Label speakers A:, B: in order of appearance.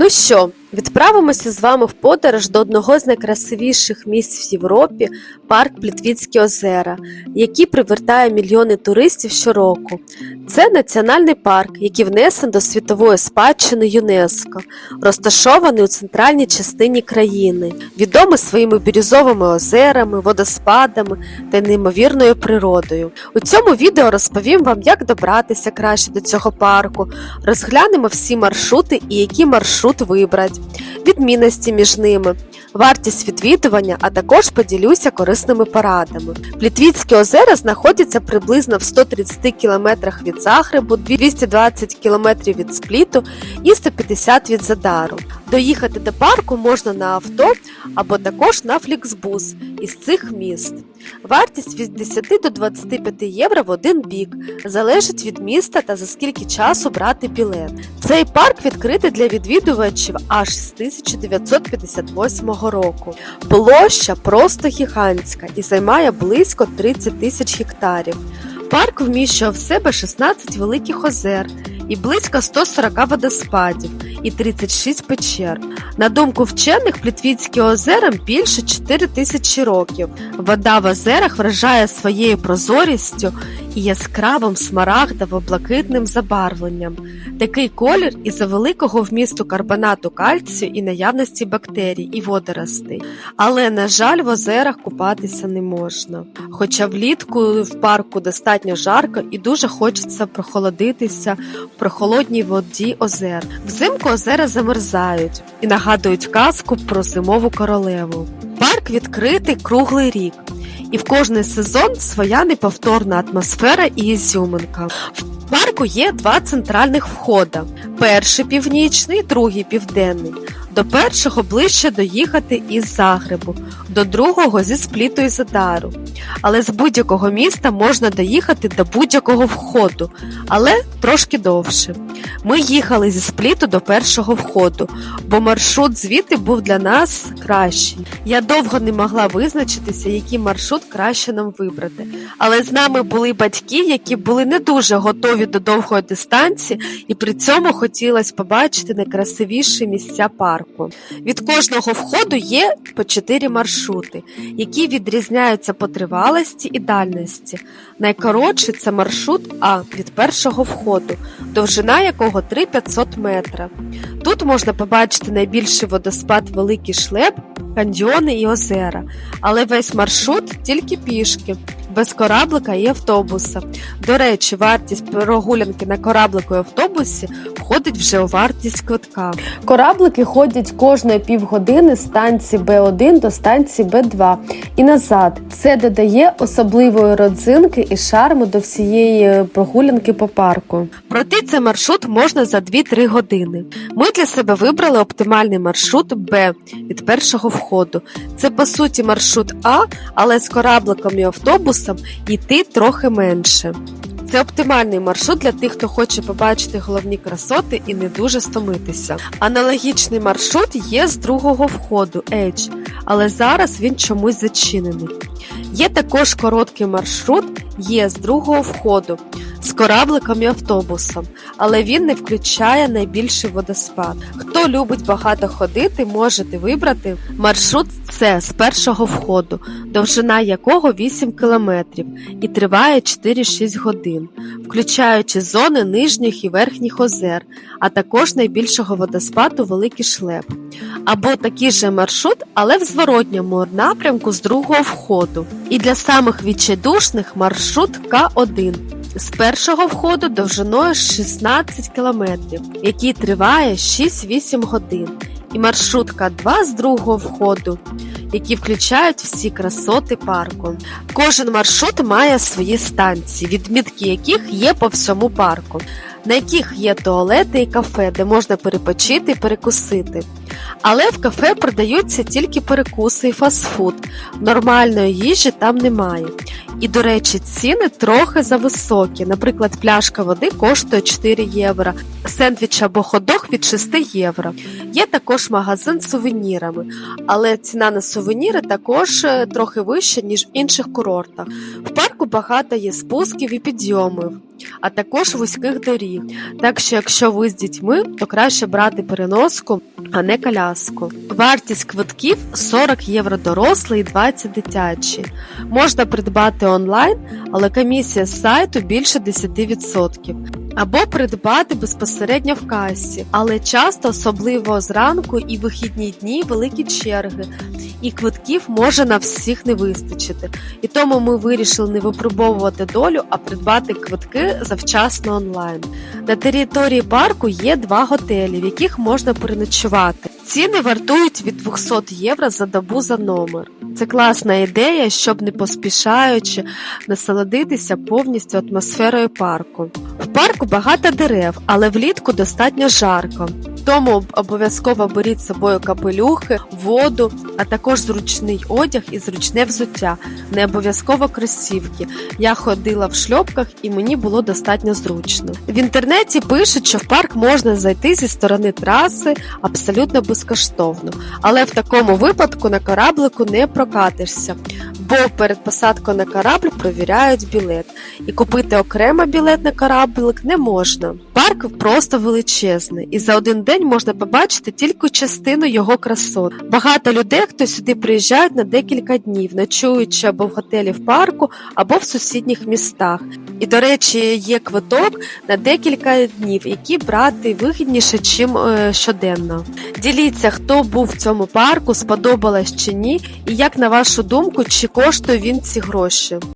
A: Ну що, відправимося з вами в подорож до одного з найкрасивіших місць в Європі парк Плітвіцькі озера, який привертає мільйони туристів щороку. Це національний парк, який внесен до світової спадщини ЮНЕСКО, розташований у центральній частині країни, відомий своїми бірюзовими озерами, водоспадами та неймовірною природою. У цьому відео розповім вам, як добратися краще до цього парку, розглянемо всі маршрути і який маршрут вибрати, відмінності між ними, вартість відвідування, а також поділюся корисними порадами. Плітвіцькі озера знаходяться приблизно в 130 км від Загребу, 220 км від Спліту і 150 від Задару. Доїхати до парку можна на авто або також на фліксбус із цих міст. Вартість від 10 до 25 євро в один бік, залежить від міста та за скільки часу брати білет. Цей парк відкритий для відвідувачів аж з 1958 року. Площа просто гігантська і займає близько 30 тисяч гектарів. Парк вміщує в себе 16 великих озер і близько 140 водоспадів і 36 печер. На думку вчених, Плітвіцькі озера більше 4 тисячі років. Вода в озерах вражає своєю прозорістю і яскравим смарагдово-блакитним забарвленням. Такий колір із-за великого вмісту карбонату кальцію і наявності бактерій і водоростей. Але, на жаль, в озерах купатися не можна. Хоча влітку в парку достатньо жарко і дуже хочеться прохолодитися в прохолодній воді озер. Взимку озера замерзають і нагадують казку про зимову королеву. Парк відкритий круглий рік. І в кожний сезон своя неповторна атмосфера і ізюминка. В парку є два центральних входа: перший північний, другий південний. До першого ближче доїхати із Загребу, до другого зі Спліту і Задару. Але з будь-якого міста можна доїхати до будь-якого входу, але трошки довше. Ми їхали зі Спліту до першого входу, бо маршрут звідти був для нас кращий. Я довго не могла визначитися, який маршрут краще нам вибрати. Але з нами були батьки, які були не дуже готові до довгої дистанції, і при цьому хотілося побачити найкрасивіші місця парку. Від кожного входу є по 4 маршрути, які відрізняються по тривалості і дальності. Найкоротший це маршрут А від першого входу, довжина якого 3500 метра. Тут можна побачити найбільший водоспад Великий Шлеп, каньйони і озера, але весь маршрут тільки пішки. Без кораблика і автобуса. До речі, вартість прогулянки на кораблику і автобусі входить вже у вартість квитка. Кораблики ходять кожної півгодини з станції Б1 до станції Б2 і назад. Це додає особливої родзинки і шарму до всієї прогулянки по парку. Пройти цей маршрут можна за 2-3 години. Ми для себе вибрали оптимальний маршрут Б від першого входу. Це по суті маршрут А, але з корабликом і автобусом йти трохи менше. Це оптимальний маршрут для тих, хто хоче побачити головні красоти і не дуже стомитися. Аналогічний маршрут є з другого входу Edge, але зараз він чомусь зачинений. Є також короткий маршрут є з другого входу корабликом і автобусом, але він не включає найбільший водоспад. Хто любить багато ходити, можете вибрати маршрут С з першого входу, довжина якого 8 кілометрів і триває 4-6 годин, включаючи зони нижніх і верхніх озер, а також найбільшого водоспаду Великий Шлеп. Або такий же маршрут, але в зворотньому напрямку з другого входу. І для самих відчайдушних маршрут К1 з першого входу довжиною 16 кілометрів, який триває 6-8 годин, і маршрутка 2 з другого входу, які включають всі красоти парку. Кожен маршрут має свої станції, відмітки яких є по всьому парку, на яких є туалети і кафе, де можна перепочити і перекусити. Але в кафе продаються тільки перекуси і фастфуд. Нормальної їжі там немає. І, до речі, ціни трохи зависокі. Наприклад, пляшка води коштує 4 євро, сендвіч або ходох від 6 євро. Є також магазин з сувенірами, але ціна на сувеніри також трохи вища, ніж в інших курортах. В парку багато є спусків і підйомів. А також вузьких доріг. Так що, якщо ви з дітьми, то краще брати переноску, а не коляску. Вартість квитків 40 євро дорослий і 20 дитячі. Можна придбати онлайн, але комісія з сайту більше 10%. Або придбати безпосередньо в касі, але часто, особливо зранку і вихідні дні, великі черги, і квитків може на всіх не вистачити. І тому ми вирішили не випробовувати долю, а придбати квитки завчасно онлайн. На території парку є два готелі, в яких можна переночувати. Ціни вартують від 200 євро за добу за номер. Це класна ідея, щоб не поспішаючи насолодитися повністю атмосферою парку. В парку багато дерев, але влітку достатньо жарко. Тому обов'язково беріть з собою капелюхи, воду, а також зручний одяг і зручне взуття, не обов'язково кросівки. Я ходила в шльопках і мені було достатньо зручно. В інтернеті пишуть, що в парк можна зайти зі сторони траси абсолютно безкоштовно, але в такому випадку на кораблику не прокатишся, бо перед посадкою на корабль провіряють білет, і купити окремо білет на кораблик не можна. Парк просто величезний, і за один день можна побачити тільки частину його красот. Багато людей, хто сюди приїжджають на декілька днів, ночуючи або в готелі в парку, або в сусідніх містах. І, до речі, є квиток на декілька днів, які брати вигідніше, чим е, щоденно. Діліться, хто був в цьому парку, сподобалось чи ні, і як на вашу думку, чи коштує він ці гроші.